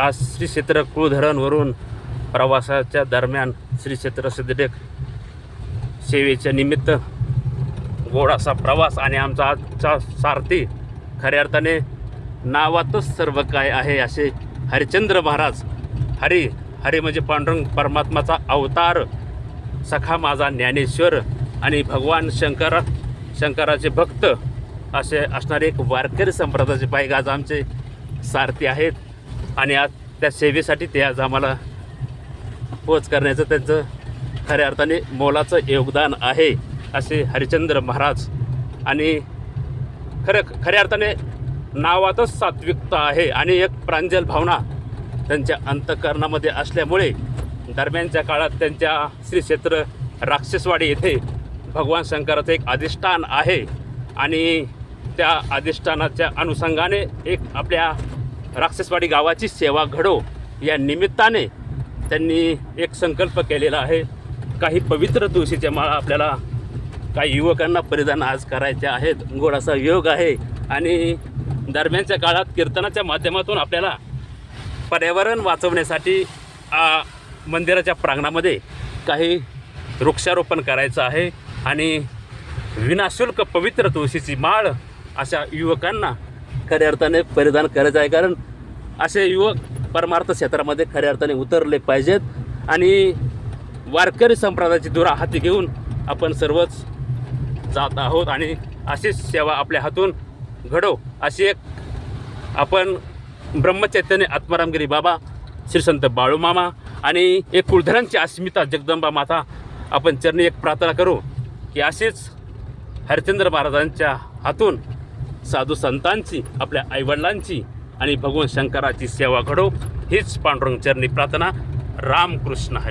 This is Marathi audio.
आज श्री क्षेत्र कुळधरणवरून प्रवासाच्या दरम्यान श्री क्षेत्र सिद्धटेक सेवेच्या निमित्त गोड असा प्रवास आणि आमचा आजचा सारथी खऱ्या अर्थाने नावातच सर्व काय आहे असे हरिचंद्र महाराज हरी हरी म्हणजे पांडुरंग परमात्माचा अवतार सखा माझा ज्ञानेश्वर आणि भगवान शंकर शंकराचे भक्त असे असणारे एक वारकरी संप्रदायाचे पाहिजे आज आमचे सारथी आहेत. आणि आज त्या सेवेसाठी ते आज आम्हाला पोच करण्याचं त्यांचं खऱ्या अर्थाने मोलाचं योगदान आहे असे हरिश्चंद्र महाराज. आणि खरं खऱ्या अर्थाने नावातच सात्विकता आहे आणि एक प्रांजल भावना त्यांच्या अंतकरणामध्ये असल्यामुळे दरम्यानच्या काळात त्यांच्या श्री क्षेत्र राक्षसवाडी येथे भगवान शंकराचं एक अधिष्ठान आहे. आणि त्या अधिष्ठानाच्या अनुषंगाने एक आपल्या राक्षसवाडी गावाची सेवा घडो या निमित्ताने त्यांनी एक संकल्प केलेला आहे. काही पवित्र तुळशीच्या माळा आपल्याला काही युवकांना परिधान आज करायचे आहेत. गोडासा योग आहे. आणि दरम्यानच्या काळात कीर्तनाच्या माध्यमातून आपल्याला पर्यावरण वाचवण्यासाठी मंदिराच्या प्रांगणामध्ये काही वृक्षारोपण करायचं आहे. आणि विनाशुल्क पवित्र तुळशीची माळ अशा युवकांना खऱ्या अर्थाने परिधान करायचं आहे. कारण असे युवक परमार्थ क्षेत्रामध्ये खऱ्या अर्थाने उतरले पाहिजेत आणि वारकरी संप्रदायाची दुरा हाती घेऊन आपण सर्वच जात आहोत आणि अशीच सेवा आपल्या हातून घडो अशी एक आपण ब्रह्मचैतन्य आत्मारामगिरी बाबा श्री संत बाळूमामा आणि एक कुलधरांची अस्मिता जगदंबा माता आपण चरणी एक प्रार्थना करू की अशीच हरिश्चंद्र महाराजांच्या हातून साधू संतांची आपल्या आईवडिलांची आणि भगवान शंकराची सेवा घडो. हीच पांडुरंग चरणी प्रार्थना. रामकृष्ण हरी.